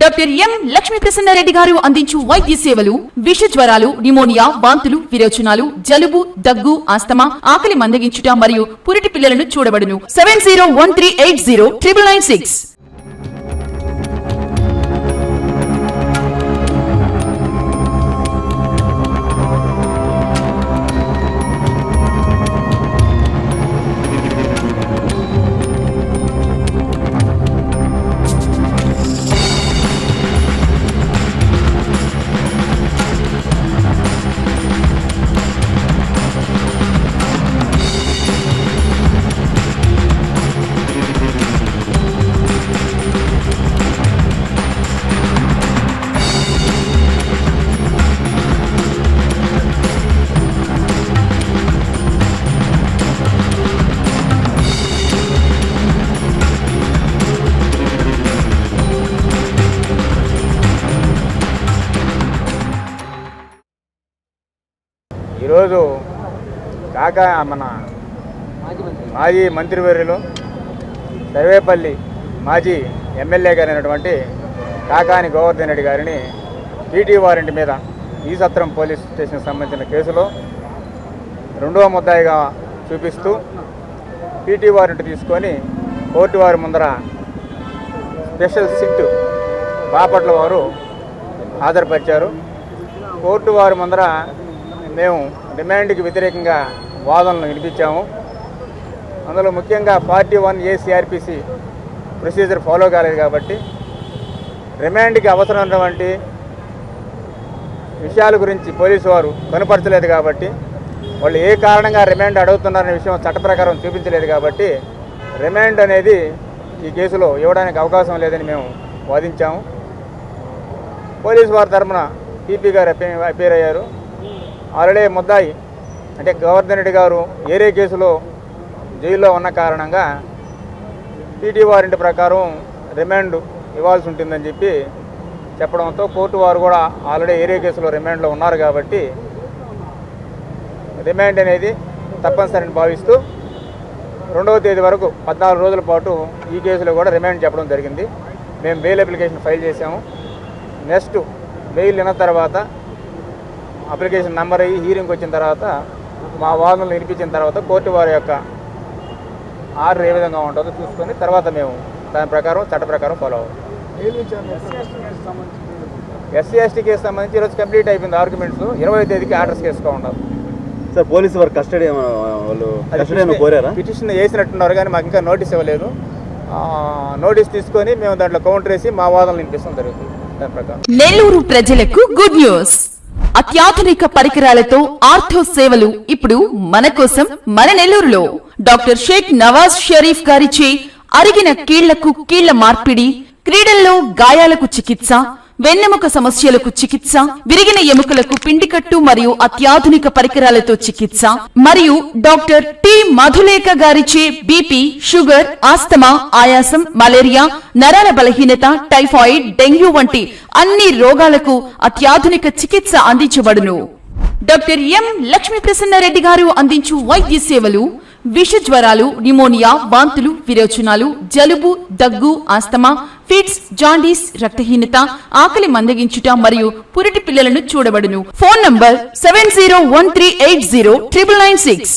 Doctor M Lakshmi Prasanna Reddy గారు అందించు వైద్య సేవలు విష జ్వరాలు నిమోనియా వాంతులు విరోచనాలు జలుబు దగ్గు ఆస్తమా ఆకలి మందగించుట మరియు పురిటి పిల్లలను చూడబడును. Seven zero one three eight zero triple nine six. ఈరోజు కాకా మన మాజీ మంత్రివర్యులు సర్వేపల్లి మాజీ ఎమ్మెల్యే గారైనటువంటి కాకాని గోవర్ధన్ రెడ్డి గారిని పీటీ వారెంట్ మీద ఈ సత్రం పోలీస్ స్టేషన్కి సంబంధించిన కేసులో రెండవ ముద్దాయిగా చూపిస్తూ పీటీ వారెంట్ తీసుకొని కోర్టు వారి ముందర స్పెషల్ సిట్ బాపట్ల వారు హాజరుపరిచారు. కోర్టు వారి ముందర మేము డిమాండ్కి వ్యతిరేకంగా వాదనలు వినిపించాము. అందులో ముఖ్యంగా forty one A CrPC procedure follow కాలేదు కాబట్టి రిమాండ్కి అవసరమైనటువంటి విషయాల గురించి పోలీసు వారు కనుపరచలేదు కాబట్టి వాళ్ళు ఏ కారణంగా రిమాండ్ అడుగుతున్నారనే విషయం చట్ట ప్రకారం చూపించలేదు కాబట్టి రిమాండ్ అనేది ఈ కేసులో ఇవ్వడానికి అవకాశం లేదని మేము వాదించాము. పోలీసు వారి తరఫున పీపీ గారు అపీ- అయ్యారు ఆల్రెడీ ముద్దాయి అంటే గవర్ధన్ రెడ్డి గారు ఏరే కేసులో జైల్లో ఉన్న కారణంగా పీటీ వారెంట్ ప్రకారం రిమాండ్ ఇవ్వాల్సి ఉంటుందని చెప్పి చెప్పడంతో కోర్టు వారు కూడా ఆల్రెడీ ఏరే కేసులో రిమాండ్లో ఉన్నారు కాబట్టి రిమాండ్ అనేది తప్పనిసరిని భావిస్తూ రెండవ తేదీ వరకు పద్నాలుగు రోజుల పాటు ఈ కేసులో కూడా రిమాండ్ చెప్పడం జరిగింది. మేము బెయిల్ అప్లికేషన్ ఫైల్ చేసాము నెక్స్ట్ బెయిల్ విన్న తర్వాత అప్లికేషన్ నెంబర్ అయ్యి హీరింగ్కి వచ్చిన తర్వాత మా వాదనలు వినిపించిన తర్వాత కోర్టు వారి యొక్క ఆర్డర్ ఏ విధంగా ఉంటుందో చూసుకొని తర్వాత మేము దాని ప్రకారం చట్ట ప్రకారం ఫాలో అవ్వం ఎస్సీ ఎస్టీ కేసు సంబంధించి ఈరోజు కంప్లీట్ అయిపోయింది ఆర్గ్యుమెంట్స్. ఇరవై తేదీకి ఆర్డర్స్ కేసుకో ఉండదు సార్ పోలీసు వారు కస్టడీ వాళ్ళు కస్టడీ కోరారా? పిటిషన్ వేసినట్టున్నారు కానీ మాకు ఇంకా నోటీస్ ఇవ్వలేదు. ఆ, నోటీస్ తీసుకొని మేము దాంట్లో కౌంటర్ వేసి మా వాదనలు వినిపిస్తాం జరుగుతుంది. దాని ప్రకారం. నెల్లూరు ప్రజలకు గుడ్ న్యూస్. అత్యాధునిక పరికరాలతో ఆర్థో సేవలు ఇప్పుడు మన కోసం మన నెల్లూరులో. డాక్టర్ షేక్ నవాజ్ షరీఫ్ గారిచే అరిగిన కీళ్ళకు కీళ్ళ మార్పిడి క్రీడల్లో గాయాలకు చికిత్స వెన్నెముక సమస్యలకు చికిత్స విరిగిన ఎముకలకు పిండికట్టు మరియు అత్యాధునిక పరికరాలతో చికిత్స మరియు డాక్టర్ టి. మధులేఖ గారిచే బీపీ షుగర్ ఆస్తమా ఆయాసం మలేరియా నరాల బలహీనత టైఫాయిడ్ డెంగ్యూ వంటి అన్ని రోగాలకు అత్యాధునిక చికిత్స అందించబడును. Doctor M. లక్ష్మీ ప్రసన్నారెడ్డి గారు అందించు వైద్య సేవలు విష జ్వరాలు నిమోనియా వాంతులు విరోచనాలు జలుబు దగ్గు ఆస్తమా ఫిట్స్ జాండీస్ రక్తహీనత ఆకలి మందగించుట మరియు పురిటి పిల్లలను చూడబడును. Phone number seven zero one three eight zero triple nine six.